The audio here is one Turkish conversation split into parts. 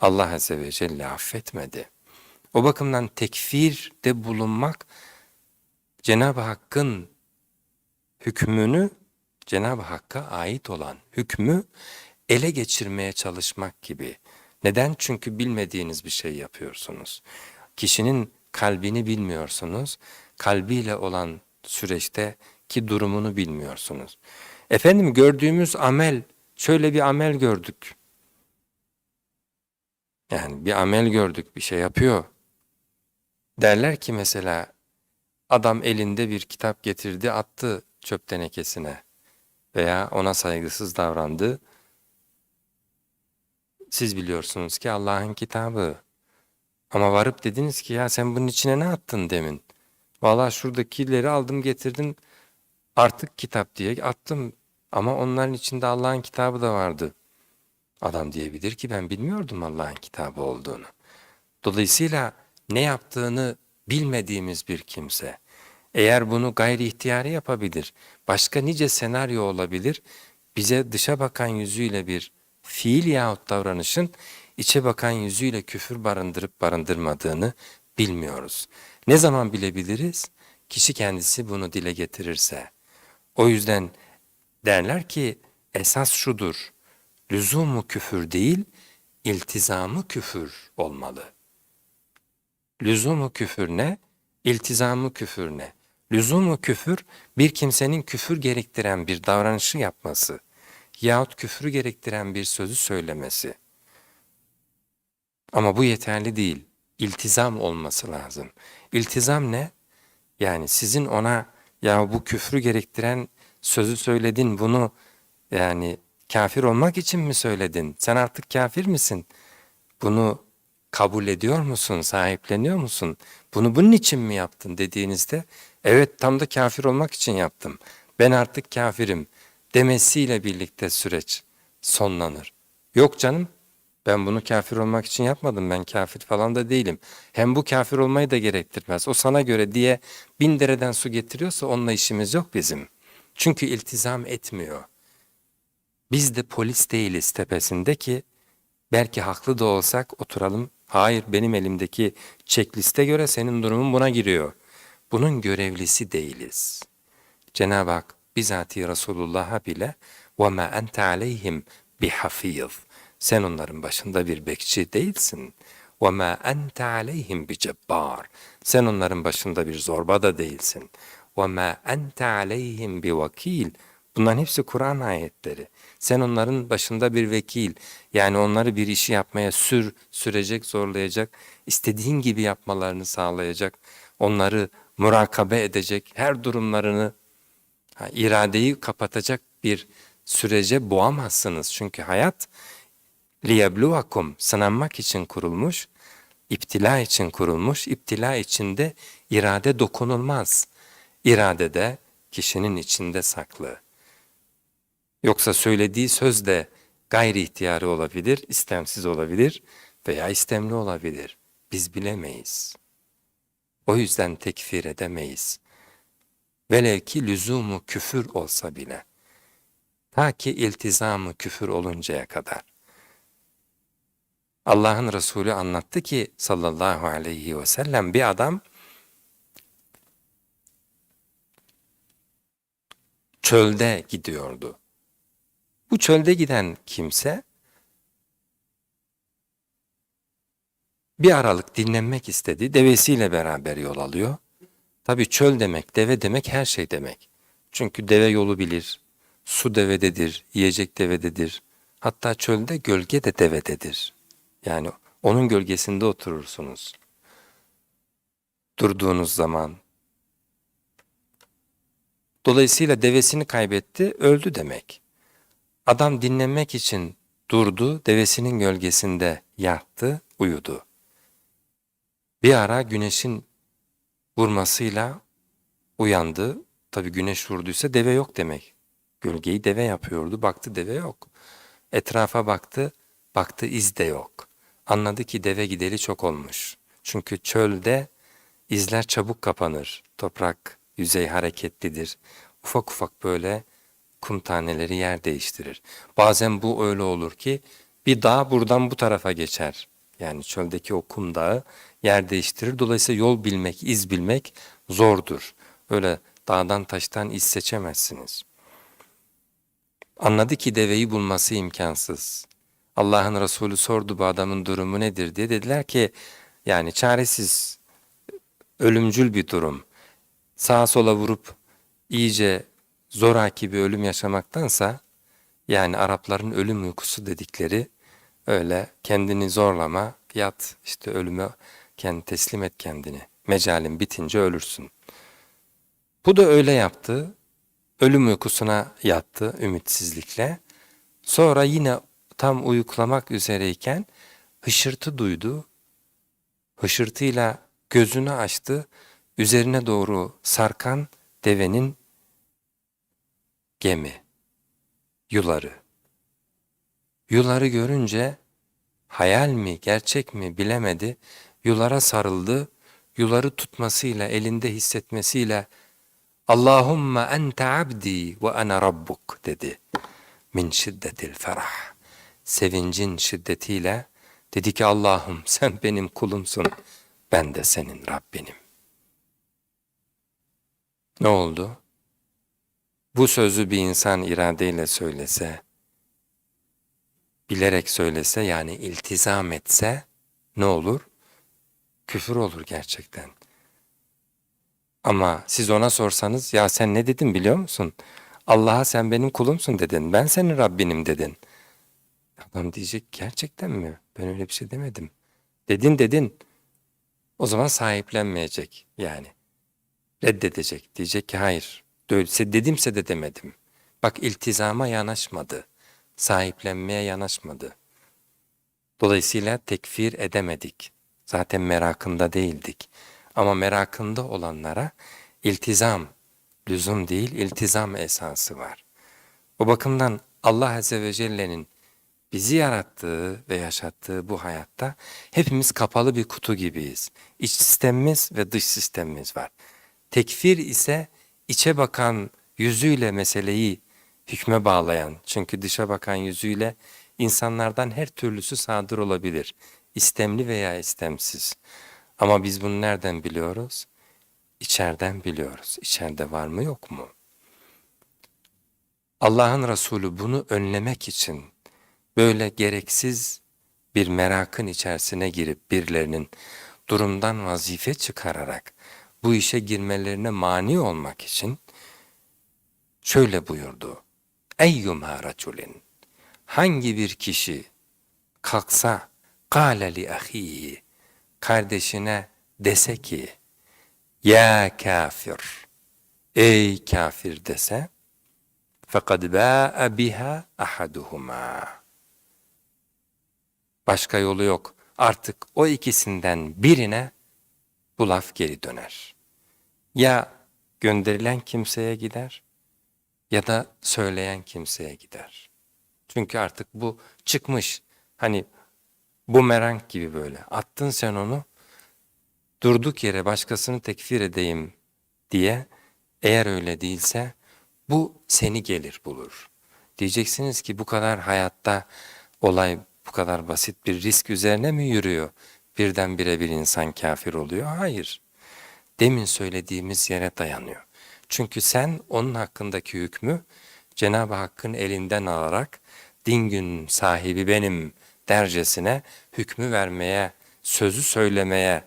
Allah Azze ve Celle affetmedi. O bakımdan tekfirde bulunmak Cenab-ı Hakk'ın hükmünü Cenab-ı Hakk'a ait olan hükmü ele geçirmeye çalışmak gibi. Neden? Çünkü bilmediğiniz bir şey yapıyorsunuz. Kişinin kalbini bilmiyorsunuz. Kalbiyle olan süreçte ki durumunu bilmiyorsunuz. Efendim gördüğümüz amel, şöyle bir amel gördük. Yani bir amel gördük, bir şey yapıyor. Derler ki mesela adam elinde bir kitap getirdi, attı çöp tenekesine veya ona saygısız davrandı. Siz biliyorsunuz ki Allah'ın kitabı. Ama varıp dediniz ki ya sen bunun içine ne attın demin? Vallahi şuradakileri aldım getirdim artık kitap diye attım. Ama onların içinde Allah'ın kitabı da vardı. Adam diyebilir ki ben bilmiyordum Allah'ın kitabı olduğunu. Dolayısıyla ne yaptığını bilmediğimiz bir kimse eğer bunu gayri ihtiyari yapabilir, başka nice senaryo olabilir, bize dışa bakan yüzüyle bir fiil yahut davranışın içe bakan yüzüyle küfür barındırıp barındırmadığını bilmiyoruz. Ne zaman bilebiliriz? Kişi kendisi bunu dile getirirse. O yüzden derler ki esas şudur, lüzumu küfür değil, iltizamı küfür olmalı. Lüzumu küfür ne? İltizamı küfür ne? Lüzumu küfür, bir kimsenin küfür gerektiren bir davranışı yapması yahut küfrü gerektiren bir sözü söylemesi. Ama bu yeterli değil. İltizam olması lazım. İltizam ne? Yani sizin ona ya bu küfrü gerektiren sözü söyledin bunu yani kafir olmak için mi söyledin? Sen artık kafir misin? Bunu kabul ediyor musun? Sahipleniyor musun? Bunu bunun için mi yaptın dediğinizde evet tam da kafir olmak için yaptım. Ben artık kafirim demesiyle birlikte süreç sonlanır. Yok canım ben bunu kafir olmak için yapmadım ben kafir falan da değilim. Hem bu kafir olmayı da gerektirmez. O sana göre diye bin dereden su getiriyorsa onunla işimiz yok bizim. Çünkü iltizam etmiyor. Biz de polis değiliz tepesinde ki belki haklı da olsak oturalım. Hayır benim elimdeki checkliste göre senin durumun buna giriyor. Bunun görevlisi değiliz. Cenab-ı Hak bizatihi Resulullah'a bile وَمَا أَنْتَ عَلَيْهِمْ بِحَفِيظ Sen onların başında bir bekçi değilsin. وَمَا أَنْتَ عَلَيْهِمْ بِجَبَّارٍ Sen onların başında bir zorba da değilsin. وَمَا أَنْتَ عَلَيْهِمْ بِوَكِيلٍ Bunların hepsi Kur'an ayetleri. Sen onların başında bir vekil, yani onları bir işi yapmaya sür, sürecek, zorlayacak, istediğin gibi yapmalarını sağlayacak, onları murakabe edecek, her durumlarını iradeyi kapatacak bir sürece boğamazsınız. Çünkü hayat liyebluvakum sınanmak için kurulmuş, iptila için kurulmuş, iptila içinde irade dokunulmaz. İrade de kişinin içinde saklı. Yoksa söylediği söz de gayri ihtiyari olabilir, istemsiz olabilir veya istemli olabilir. Biz bilemeyiz. O yüzden tekfir edemeyiz. Velev ki lüzumu küfür olsa bile. Ta ki iltizamı küfür oluncaya kadar. Allah'ın Resulü anlattı ki sallallahu aleyhi ve sellem bir adam çölde gidiyordu. Bu çölde giden kimse bir aralık dinlenmek istedi. Devesiyle beraber yol alıyor. Tabi çöl demek, deve demek her şey demek. Çünkü deve yolu bilir, su devededir, yiyecek devededir. Hatta çölde gölge de devededir. Yani onun gölgesinde oturursunuz. Durduğunuz zaman. Dolayısıyla devesini kaybetti, öldü demek. Adam dinlenmek için durdu, devesinin gölgesinde yattı, uyudu. Bir ara güneşin vurmasıyla uyandı. Tabi güneş vurduysa deve yok demek. Gölgeyi deve yapıyordu, baktı deve yok. Etrafa baktı, baktı iz de yok. Anladı ki deve gideli çok olmuş. Çünkü çölde izler çabuk kapanır. Toprak yüzey hareketlidir. Ufak ufak böyle kum taneleri yer değiştirir. Bazen bu öyle olur ki Bir dağ buradan bu tarafa geçer. Yani çöldeki o kum dağı yer değiştirir. Dolayısıyla yol bilmek, iz bilmek zordur. Öyle dağdan taştan iz seçemezsiniz. Anladı ki deveyi bulması imkansız. Allah'ın Resulü sordu bu adamın durumu nedir diye. Dediler ki yani çaresiz, ölümcül bir durum. Sağa sola vurup iyice zoraki bir ölüm yaşamaktansa yani Arapların ölüm uykusu dedikleri öyle kendini zorlama, yat işte ölüme kendi teslim et kendini. Mecalin bitince ölürsün. Bu da öyle yaptı. Ölüm uykusuna yattı ümitsizlikle. Sonra yine tam uyuklamak üzereyken hışırtı duydu. Hışırtıyla gözünü açtı. Üzerine doğru sarkan devenin gemi, yuları. Yuları görünce hayal mi, gerçek mi bilemedi. Yulara sarıldı. Yuları tutmasıyla, elinde hissetmesiyle Allahümme ente abdi ve ana rabbuk dedi. Min şiddetil ferah. Sevincin şiddetiyle dedi ki Allah'ım sen benim kulumsun. Ben de senin Rabbinim. Ne oldu? Bu sözü bir insan iradeyle söylese, bilerek söylese yani iltizam etse ne olur? Küfür olur gerçekten. Ama siz ona sorsanız ya sen ne dedin biliyor musun? Allah'a sen benim kulumsun dedin. Ben senin Rabbinim dedin. Adam diyecek gerçekten mi? Ben öyle bir şey demedim. Dedin dedin. O zaman sahiplenmeyecek yani. Reddedecek. Diyecek ki hayır. Dedimse de demedim. Bak iltizama yanaşmadı. Sahiplenmeye yanaşmadı. Dolayısıyla tekfir edemedik. Zaten merakında değildik. Ama merakında olanlara iltizam, lüzum değil iltizam esası var. O bakımdan Allah Azze ve Celle'nin bizi yarattığı ve yaşattığı bu hayatta hepimiz kapalı bir kutu gibiyiz. İç sistemimiz ve dış sistemimiz var. Tekfir ise içe bakan yüzüyle meseleyi hükme bağlayan, çünkü dışa bakan yüzüyle insanlardan her türlüsü sadır olabilir. İstemli veya istemsiz. Ama biz bunu nereden biliyoruz? İçeriden biliyoruz. İçeride var mı yok mu? Allah'ın Resulü bunu önlemek için böyle gereksiz bir merakın içerisine girip birilerinin durumdan vazife çıkararak bu işe girmelerine mani olmak için şöyle buyurdu. Eyyuma raculin hangi bir kişi kalksa kâle li ahihi kardeşine dese ki ya kafir ey kafir dese fakat ba'a biha ahaduhuma başka yolu yok. Artık o ikisinden birine bu laf geri döner ya gönderilen kimseye gider ya da söyleyen kimseye gider çünkü artık bu çıkmış hani bumerang gibi böyle. Attın sen onu durduk yere başkasını tekfir edeyim diye eğer öyle değilse bu seni gelir bulur. Diyeceksiniz ki bu kadar hayatta olay bu kadar basit bir risk üzerine mi yürüyor? Birdenbire bir insan kafir oluyor. Hayır. Demin söylediğimiz yere dayanıyor. Çünkü sen onun hakkındaki hükmü Cenab-ı Hakk'ın elinden alarak din gün sahibi benim dercesine hükmü vermeye, sözü söylemeye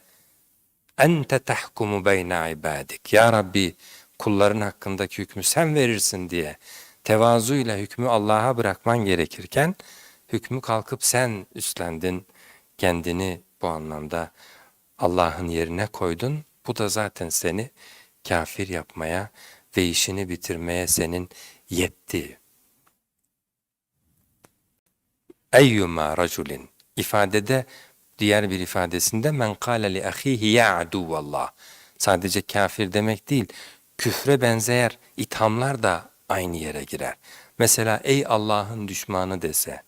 ente tahkumu beyne ibadik. Ya Rabbi kulların hakkındaki hükmü sen verirsin diye tevazuyla hükmü Allah'a bırakman gerekirken hükmü kalkıp sen üstlendin. Kendini bu anlamda Allah'ın yerine koydun. Bu da zaten seni kafir yapmaya ve işini bitirmeye senin yetti. Eyyuma raculin ifadede diğer bir ifadesinde men kâle li ahihi ya aduvallah. Sadece kafir demek değil, küfre benzeyer ithamlar da aynı yere girer. Mesela ey Allah'ın düşmanı dese,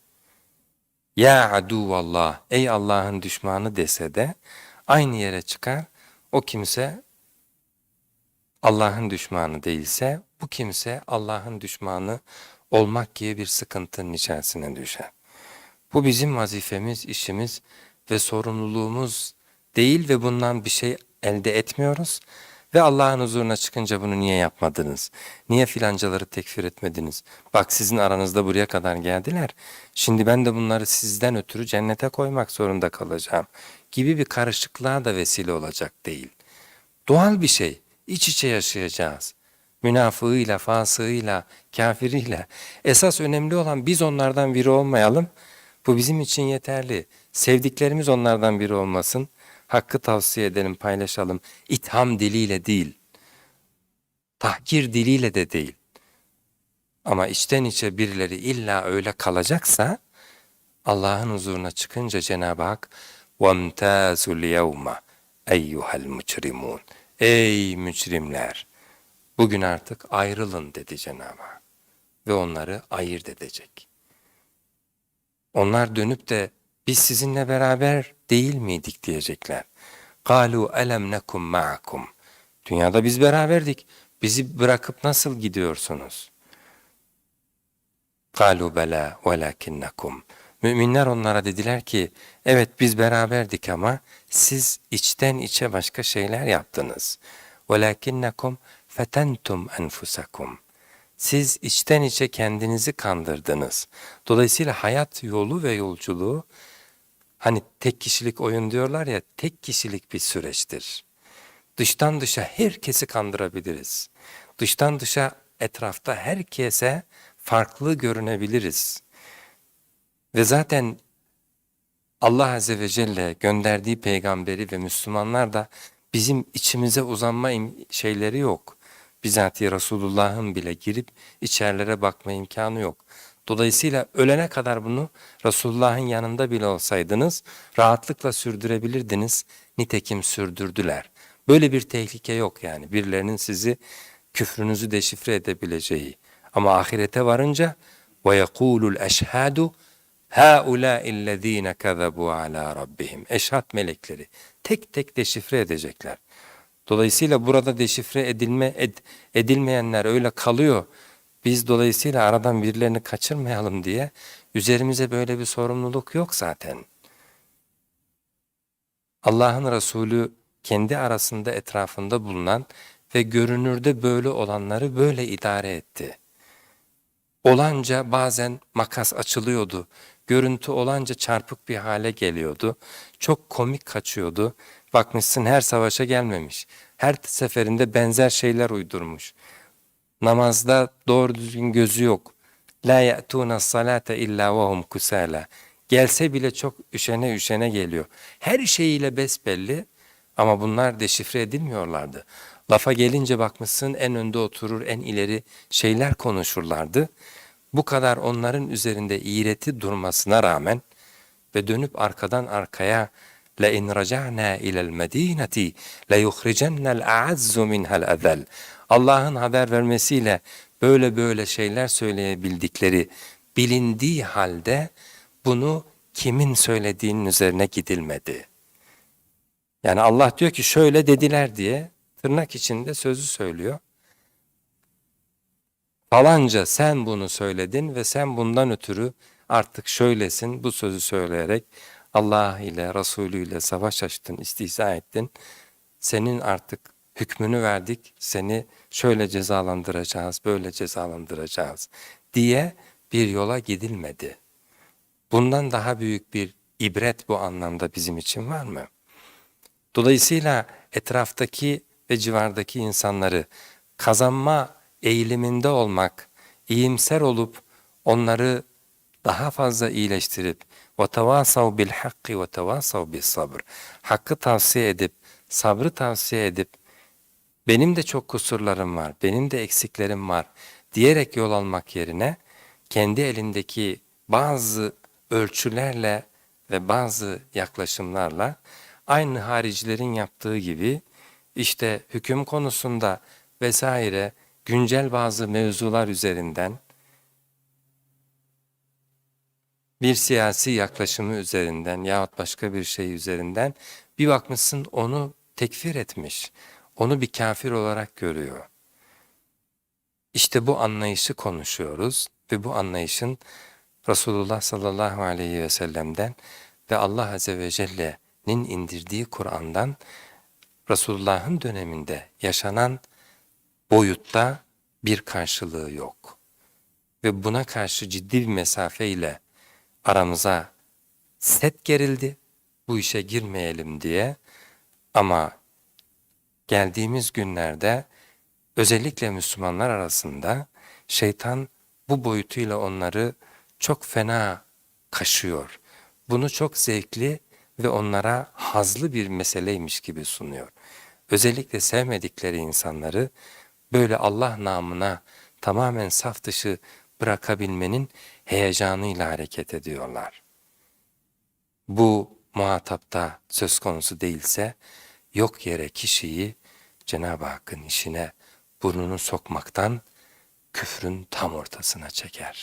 ya aduvallah, ey Allah'ın düşmanı dese de aynı yere çıkar. O kimse Allah'ın düşmanı değilse bu kimse Allah'ın düşmanı olmak gibi bir sıkıntının içerisine düşer. Bu bizim vazifemiz, işimiz ve sorumluluğumuz değil ve bundan bir şey elde etmiyoruz. Ve Allah'ın huzuruna çıkınca bunu niye yapmadınız? Niye filancaları tekfir etmediniz? Bak sizin aranızda buraya kadar geldiler. Şimdi ben de bunları sizden ötürü cennete koymak zorunda kalacağım. Gibi bir karışıklığa da vesile olacak değil. Doğal bir şey. İç içe yaşayacağız. Münafığıyla, fasığıyla, kafiriyle. Esas önemli olan biz onlardan biri olmayalım. Bu bizim için yeterli. Sevdiklerimiz onlardan biri olmasın Hakkı tavsiye edelim, paylaşalım. İtham diliyle değil. Tahkir diliyle de değil. Ama içten içe birileri illa öyle kalacaksa Allah'ın huzuruna çıkınca Cenab-ı Hak وَامْتَازُ الْيَوْمَ اَيُّهَا الْمُجْرِمُونَ Ey mücrimler! Bugün artık ayrılın dedi Cenab-ı Hak. Ve onları ayırt edecek. Onlar dönüp de biz sizinle beraber değil miydik diyecekler. قَالُوا أَلَمْ نَكُمْ مَعَكُمْ Dünyada biz beraberdik. Bizi bırakıp nasıl gidiyorsunuz? قَالُوا بَلَا وَلَكِنَّكُمْ Müminler onlara dediler ki, evet biz beraberdik ama siz içten içe başka şeyler yaptınız. وَلَكِنَّكُمْ فَتَنْتُمْ أَنْفُسَكُمْ Siz içten içe kendinizi kandırdınız. Dolayısıyla hayat yolu ve yolculuğu Hani tek kişilik oyun diyorlar ya, tek kişilik bir süreçtir. Dıştan dışa herkesi kandırabiliriz. Dıştan dışa etrafta herkese farklı görünebiliriz. Ve zaten Allah Azze ve Celle gönderdiği peygamberi ve Müslümanlar da bizim içimize uzanma şeyleri yok. Bizatihi Resulullah'ın bile girip içerlere bakma imkanı yok. Dolayısıyla ölene kadar bunu Resulullah'ın yanında bile olsaydınız rahatlıkla sürdürebilirdiniz. Nitekim sürdürdüler. Böyle bir tehlike yok yani birilerinin sizi küfrünüzü deşifre edebileceği. Ama ahirete varınca وَيَقُولُ الْاَشْهَادُ هَاُولَٰئِ الَّذ۪ينَ كَذَبُوا عَلَى رَبِّهِمْ Eşhat melekleri tek tek deşifre edecekler. Dolayısıyla burada deşifre edilme ed, edilmeyenler öyle kalıyor. Biz dolayısıyla aradan birilerini kaçırmayalım diye üzerimize böyle bir sorumluluk yok zaten. Allah'ın Resulü kendi arasında etrafında bulunan ve görünürde böyle olanları böyle idare etti. Olanca bazen makas açılıyordu, görüntü olanca çarpık bir hale geliyordu, çok komik kaçıyordu. Bakmışsın her savaşa gelmemiş, her seferinde benzer şeyler uydurmuş. Namazda doğru düzgün gözü yok. La ya'tuna salate illa ve hum kusala. Gelse bile çok üşene üşene geliyor. Her şeyiyle besbelli ama bunlar deşifre edilmiyorlardı. Lafa gelince bakmışsın en önde oturur, en ileri şeyler konuşurlardı. Bu kadar onların üzerinde iğreti durmasına rağmen ve dönüp arkadan arkaya لَاِنْ رَجَعْنَا اِلَى الْمَد۪ينَةِ لَيُخْرِجَنَّ الْاَعَزُّ مِنْهَا الْاَذَلِ Allah'ın haber vermesiyle böyle böyle şeyler söyleyebildikleri bilindiği halde bunu kimin söylediğinin üzerine gidilmedi. Yani Allah diyor ki şöyle dediler diye tırnak içinde sözü söylüyor. Falanca sen bunu söyledin ve sen bundan ötürü artık şöylesin bu sözü söyleyerek Allah ile Resulü ile savaş açtın, istihza ettin. Senin artık hükmünü verdik, seni şöyle cezalandıracağız, böyle cezalandıracağız diye bir yola gidilmedi. Bundan daha büyük bir ibret bu anlamda bizim için var mı? Dolayısıyla etraftaki ve civardaki insanları kazanma eğiliminde olmak, iyimser olup onları daha fazla iyileştirip وَتَوَاسَوْ بِالْحَقِّ وَتَوَاسَوْ بِالصَّبْرِ Hakkı tavsiye edip, sabrı tavsiye edip benim de çok kusurlarım var, benim de eksiklerim var diyerek yol almak yerine kendi elindeki bazı ölçülerle ve bazı yaklaşımlarla aynı haricilerin yaptığı gibi işte hüküm konusunda vesaire güncel bazı mevzular üzerinden bir siyasi yaklaşımı üzerinden yahut başka bir şey üzerinden bir bakmışsın onu tekfir etmiş onu bir kafir olarak görüyor. İşte bu anlayışı konuşuyoruz ve bu anlayışın Resulullah sallallahu aleyhi ve sellem'den ve Allah azze ve celle'nin indirdiği Kur'an'dan Resulullah'ın döneminde yaşanan boyutta bir karşılığı yok. Ve buna karşı ciddi bir mesafeyle aramıza set gerildi. Bu işe girmeyelim diye. Ama geldiğimiz günlerde özellikle Müslümanlar arasında şeytan bu boyutuyla onları çok fena kaşıyor. Bunu çok zevkli ve onlara hazlı bir meseleymiş gibi sunuyor. Özellikle sevmedikleri insanları böyle Allah namına tamamen saf dışı bırakabilmenin heyecanıyla hareket ediyorlar. Bu muhatapta söz konusu değilse yok yere kişiyi Cenab-ı Hakk'ın işine burnunu sokmaktan küfrün tam ortasına çeker.